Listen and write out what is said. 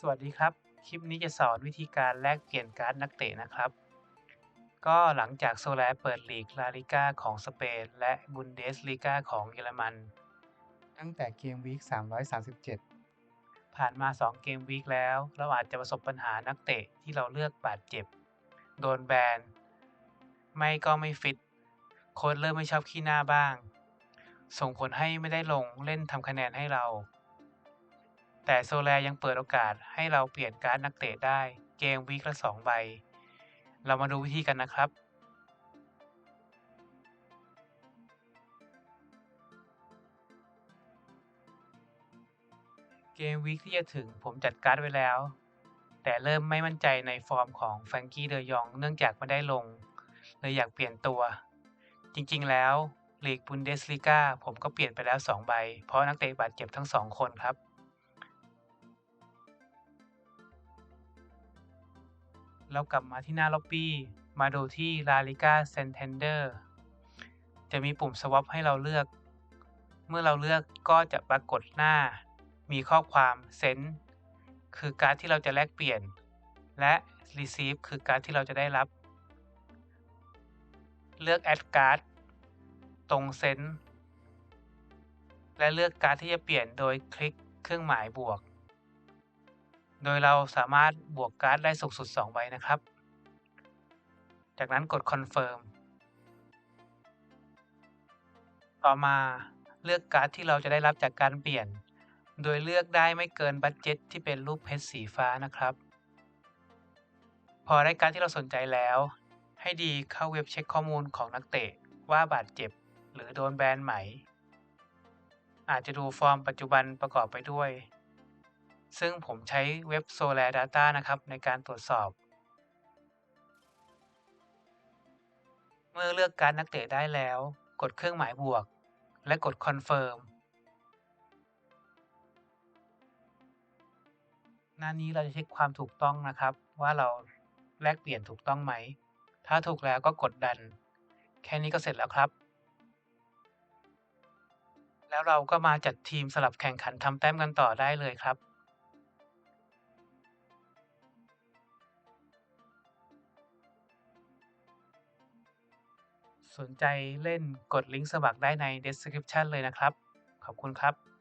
สวัสดีครับ คลิปนี้จะสอนวิธีการแลกเปลี่ยนการ์ดนักเตะนะครับ ก็หลังจากโซแลเปิดลีกลาลิก้าของสเปนและบุนเดสลีกาของเยอรมัน ตั้งแต่เกมวีค337 ผ่านมา 2 เกมวีคแล้ว เราอาจจะประสบปัญหานักเตะที่เราเลือกบาดเจ็บ โดนแบน ไม่ก็ไม่ฟิต โค้ชเริ่มไม่ชอบขี้หน้าบ้าง ส่งผลให้ไม่ได้ลงเล่นทำคะแนนให้เรา แต่โซแลยังเปิดโอกาสให้เราเปลี่ยนการ์ดนักเตะได้เกมวีคละ2ใบ เรามาดูวิธีกันนะครับ เกมวีคที่จะถึงผมจัดการ์ดไว้แล้ว แต่เริ่มไม่มั่นใจในฟอร์มของแฟรงกี้เดยองเนื่องจากไม่ได้ลง เลยอยากเปลี่ยนตัว จริงๆแล้วลีกบุนเดสลีกาผมก็เปลี่ยนไปแล้ว 2 ใบ เพราะนักเตะบาดเจ็บทั้ง 2 คนครับ เรากลับมาที่หน้าล็อบบี้ มาดูที่ La Liga Santander จะมีปุ่ม swap ให้เราเลือก เมื่อเราเลือกก็จะปรากฏหน้า มีข้อความ send คือการ์ดที่เราจะแลกเปลี่ยน และ receive คือการ์ดที่เราจะได้รับ เลือก add card ตรง send และเลือกการ์ดที่จะเปลี่ยนโดยคลิกเครื่องหมายบวก โดยเราสามารถบวกการ์ดได้สูงสุด 2 ใบนะครับ จากนั้นกด confirm ต่อมาเลือกการ์ดที่เราจะได้รับจากการเปลี่ยน โดยเลือกได้ไม่เกินบัตเจ็ตที่เป็นรูปเพชรสีฟ้านะครับ พอได้การ์ดที่เราสนใจแล้ว ให้ดีเข้าเว็บเช็คข้อมูลของนักเตะว่าบาดเจ็บหรือโดนแบนไหม อาจจะดูฟอร์มปัจจุบันประกอบไปด้วย ซึ่งผมใช้เว็บ Solar Data นะครับ ในการตรวจสอบ เมื่อเลือกการนักเตะได้แล้ว กดเครื่องหมายบวก และกด Confirm หน้านี้เราจะเช็คความถูกต้องนะครับ ว่าเราแลกเปลี่ยนถูกต้องไหม ถ้าถูกแล้วก็กดดัน แค่นี้ก็เสร็จแล้วครับ แล้วเราก็มาจัดทีมสลับแข่งขันทำแต้มกันต่อได้เลยครับ สนใจเล่นกดลิงก์สมัครได้ใน description เลยนะครับ ขอบคุณครับ